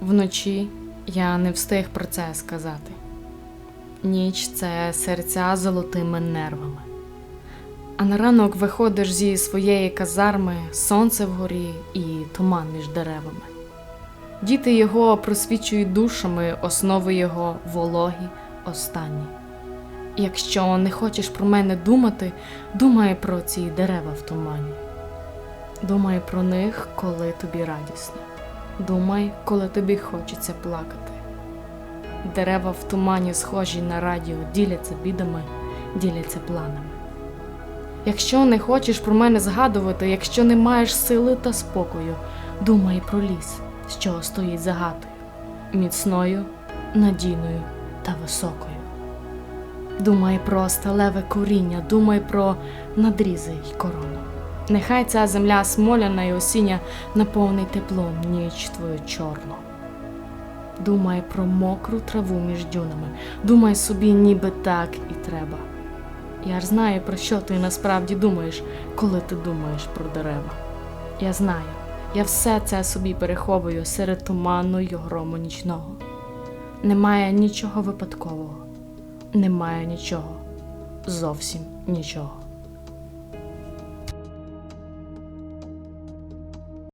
Вночі я не встиг про це сказати. Ніч це серця золотими нервами. А на ранок виходиш зі своєї казарми, сонце вгорі і туман між деревами. Діти його просвічують душами, основи його вологі, останні. Якщо не хочеш про мене думати, думай про ці дерева в тумані. Думай про них, коли тобі радісно. Думай, коли тобі хочеться плакати. Дерева в тумані схожі на радіо, діляться бідами, діляться планами. Якщо не хочеш про мене згадувати, якщо не маєш сили та спокою, думай про ліс, що стоїть за міцною, надійною та високою. Думай про сталеве коріння, думай про надрізи й корону. Нехай ця земля смоляна і осіння наповнить теплом ніч твою чорну. Думай про мокру траву між дюнами, думай собі, ніби так і треба. Я ж знаю, про що ти насправді думаєш, коли ти думаєш про дерева. Я знаю, я все це собі переховую серед туману й грому нічного. Немає нічого випадкового, немає нічого, зовсім нічого.